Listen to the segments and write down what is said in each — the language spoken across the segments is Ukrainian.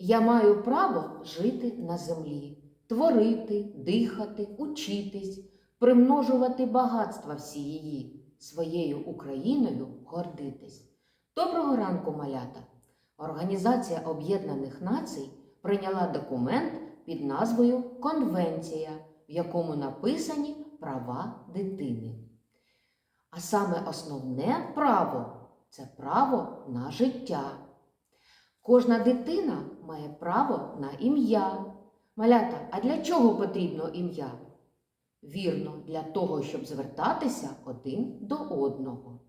Я маю право жити на землі, творити, дихати, учитись, примножувати багатства всі її, своєю Україною гордитись. Доброго ранку, малята! Організація Об'єднаних Націй прийняла документ під назвою Конвенція, в якому написані права дитини. А саме основне право це право на життя. Кожна дитина має право на ім'я. Малята, а для чого потрібно ім'я? Вірно, для того, щоб звертатися один до одного.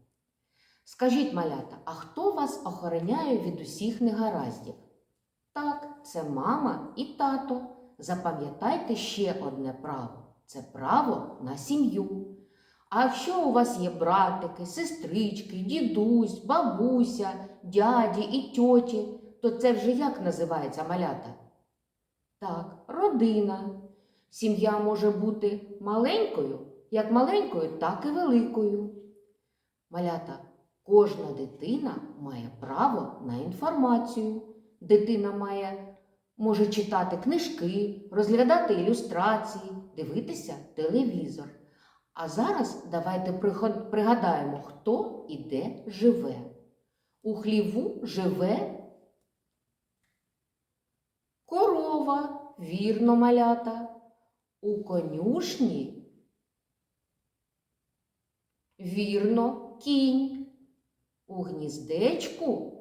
Скажіть, малята, а хто вас охороняє від усіх негараздів? Так, це мама і тато. Запам'ятайте ще одне право це право на сім'ю. А якщо у вас є братики, сестрички, дідусь, бабуся, дяді і тьоті, то це вже як називається малята? Так, родина. Сім'я може бути маленькою, як маленькою, так і великою. Малята, кожна дитина має право на інформацію. Дитина має, може читати книжки, розглядати ілюстрації, дивитися телевізор. А зараз давайте пригадаємо, хто і де живе. У хліву живе корова, вірно малята. У конюшні вірно кінь. У гніздечку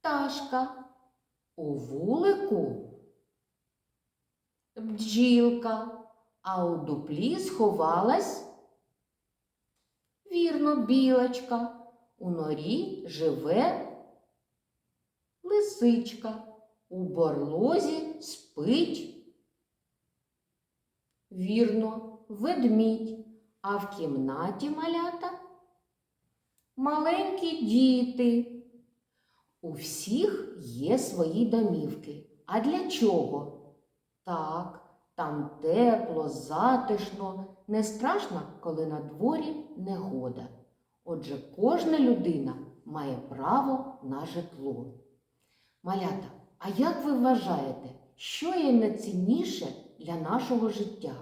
пташка. У вулику бджілка, а у дуплі сховалась вірно білочка. У норі живе лисичка. У борлозі спить. Вірно, ведмідь, а в кімнаті малята маленькі діти. У всіх є свої домівки. А для чого? Так, там тепло, затишно, не страшно, коли на дворі негода. Отже, кожна людина має право на житло. Малята, а як ви вважаєте, що є найцінніше для нашого життя?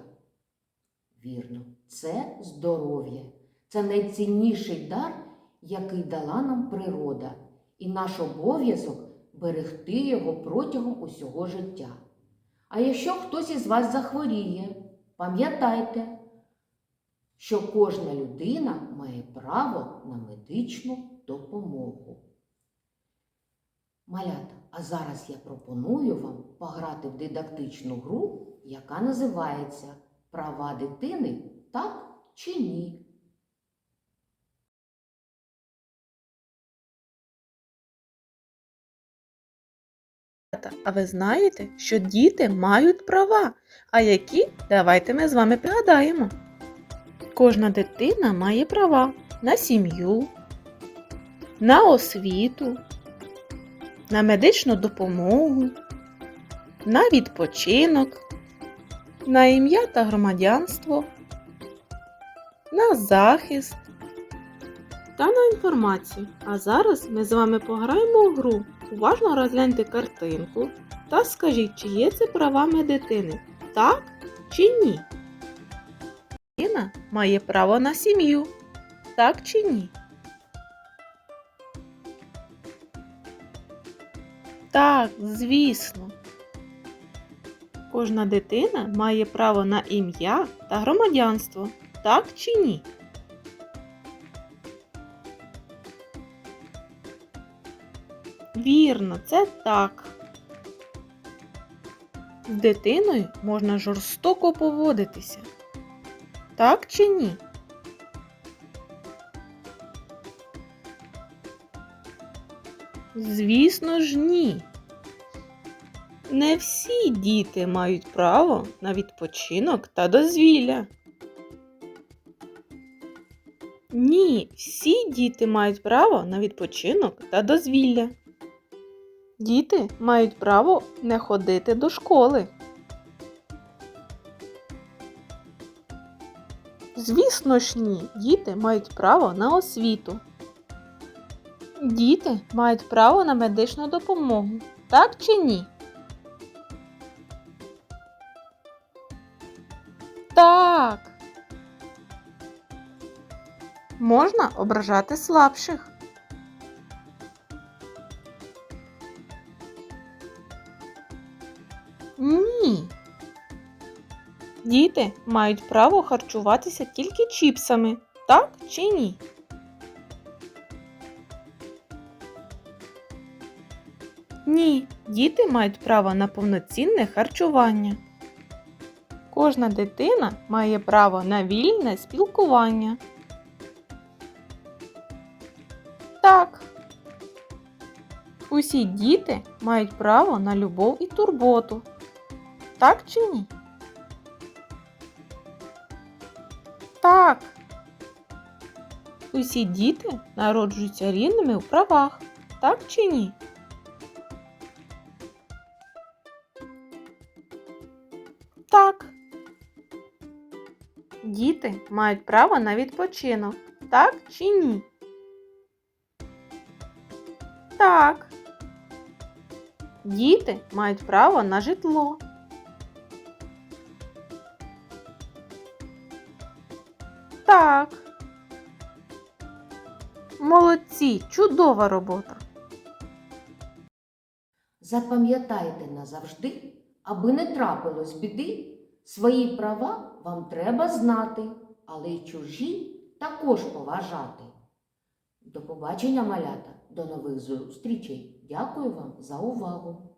Вірно, це здоров'я. Це найцінніший дар, який дала нам природа, і наш обов'язок берегти його протягом усього життя. А якщо хтось із вас захворіє, пам'ятайте, що кожна людина має право на медичну допомогу. Малята, а зараз я пропоную вам пограти в дидактичну гру, яка називається Права дитини так чи ні. А ви знаєте, що діти мають права, а які давайте ми з вами пригадаємо. Кожна дитина має права на сім'ю, на освіту, на медичну допомогу, на відпочинок, на ім'я та громадянство, на захист та на інформацію. А зараз ми з вами пограємо у гру. Уважно розгляньте картинку та скажіть, чи є це правами дитини, так чи ні. Дитина має право на сім'ю, так чи ні? Так, звісно. Кожна дитина має право на ім'я та громадянство, так чи ні? Вірно, це так. З дитиною можна жорстоко поводитися. Так чи ні? Звісно ж, ні. Не всі діти мають право на відпочинок та дозвілля. Ні, всі діти мають право на відпочинок та дозвілля. Діти мають право не ходити до школи. Звісно ж ні, діти мають право на освіту. Діти мають право на медичну допомогу. Так чи ні? Так. Можна ображати слабших. Ні. Діти мають право харчуватися тільки чіпсами. Так чи ні? Ні, діти мають право на повноцінне харчування. Кожна дитина має право на вільне спілкування. Так. Усі діти мають право на любов і турботу. Так чи ні? Так. Усі діти народжуються рівними в правах. Так чи ні? Діти мають право на відпочинок. Так чи ні? Так. Діти мають право на житло. Так. Молодці, чудова робота. Запам'ятайте назавжди, аби не трапилось біди, свої права вам треба знати, але й чужі також поважати. До побачення, малята, до нових зустрічей. Дякую вам за увагу!